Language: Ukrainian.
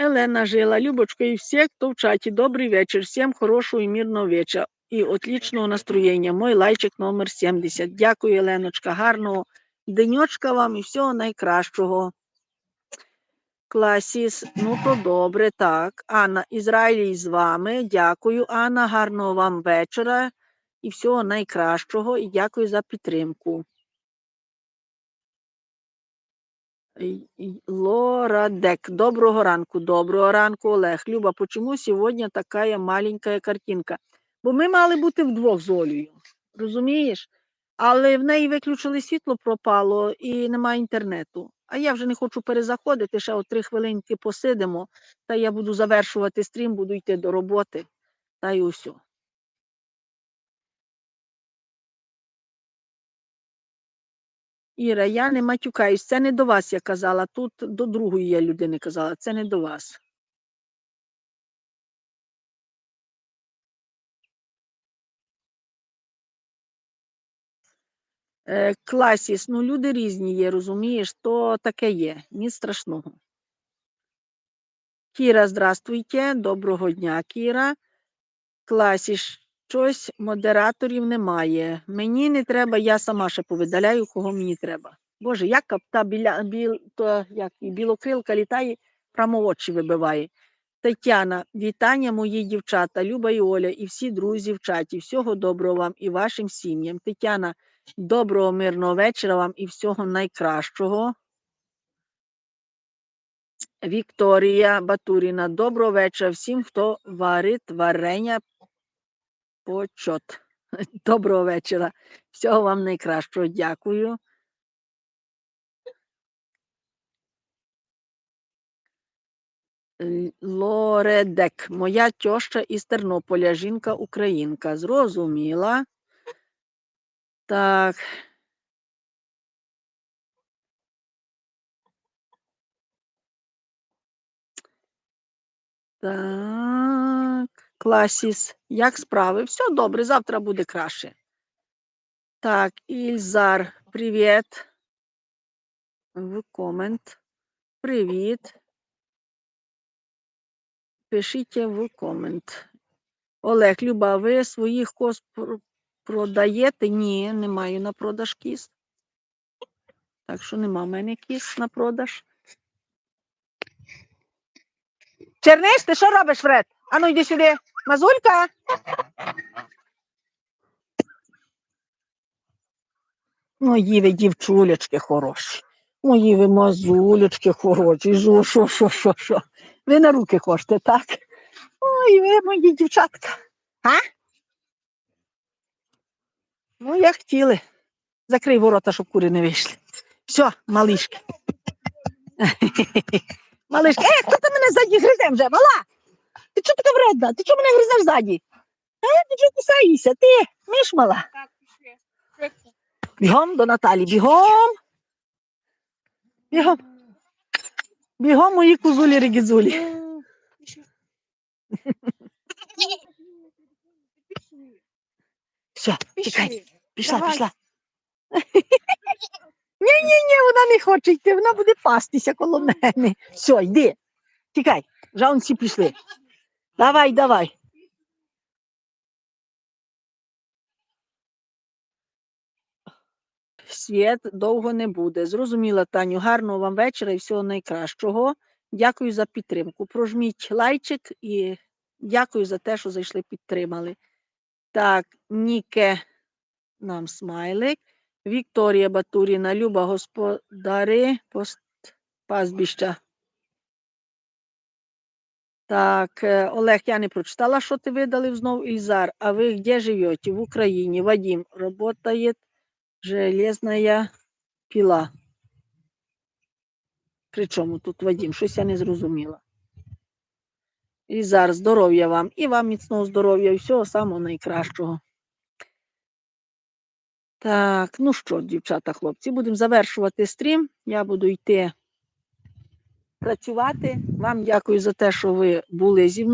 Елена Жила, Любочка и все, кто в чате. Добрый вечер. Всем хорошего и мирного вечера. І отличного настроєння. Мой лайчик номер 70. Дякую, Еленочка. Гарного денечка вам і всього найкращого. Класіс, ну то добре, так. Анна, Ізраїль з вами. Дякую, Анна. Гарного вам вечора і всього найкращого. І дякую за підтримку. Лорадек. Доброго ранку, доброго ранку, Олег. Люба, почему сьогодні така маленька картинка? Бо ми мали бути вдвох з Олею, розумієш? Але в неї виключили світло, пропало і немає інтернету. А я вже не хочу перезаходити, ще от три хвилинки посидимо, та я буду завершувати стрім, буду йти до роботи. Та й усьо. Іра, я не матюкаюсь, це не до вас я казала, тут до другої я людини казала, це не до вас. Е, класіс, ну люди різні є, розумієш, то таке є, ні страшного. Кіра, здравствуйте, доброго дня, Кіра. Класіс, щось модераторів немає. Мені не треба, я сама ще повидаляю, кого мені треба. Боже, як та біля, біл, то, як, білокрилка літає, прямо очі вибиває. Тетяна, вітання, мої дівчата, Люба і Оля, і всі друзі в чаті. Всього доброго вам і вашим сім'ям. Тетяна, доброго мирного вечора вам і всього найкращого. Вікторія Батуріна, доброго вечора всім, хто варить варення почот. Доброго вечора. Всього вам найкращого. Дякую. Лоредек, моя тьоща із Тернополя, жінка українка. Зрозуміла. Так. Так. Класіс. Як справи? Все добре, завтра буде краще. Так, Ільзар, привіт. В комент. Привіт. Пишіть в комент. Олег, Люба, ви своїх коз продаєте? Ні, не маю на продаж кіз. Так що нема в мене кіз на продаж. Черниш, ти що робиш, Фред? Ану, йди сюди. Мазулька. Мої ви дівчулечки хороші. Мої ви мазулечки хороші. Жо, що. Ви на руки хочете, так? Ой, ви мої дівчатка. А? Ну, як хотіли. Закрий ворота, щоб кури не вийшли. Все, малишки. Малишки. Е, хто ти мене ззаді гризе вже? Мала? Чого така вредна? Ти чого мене гризеш ззаді? Е, ти чого кусаєшся? Ти, миш мала? Бігом до Наталі, бігом. Бігом. Бігом мої кузулі регізулі. Все, тікай. Пішла, Давай. пішла. Ні, ні, ні, вона не хоче йти, вона буде пастися коло мене. Все, йди. Тікай. Вже всі пішли. Давай, давай. Світ довго не буде. Зрозуміла, Таню. Гарного вам вечора і всього найкращого. Дякую за підтримку. Прожміть лайчик і дякую за те, що зайшли, підтримали. Так, Ніке нам смайлик. Вікторія Батуріна, Люба господари пост пастбища. Так, е, Олег, я не прочитала, що ти видали знов Ільзар. А ви де живете? В Україні. Вадим, работает железная пила. При чому тут Вадим? Щось я не зрозуміла. Ільзар, здоров'я вам і вам міцного здоров'я і всього самого найкращого. Так, ну що, дівчата, хлопці, будемо завершувати стрім. Я буду йти працювати. Вам дякую за те, що ви були зі мною.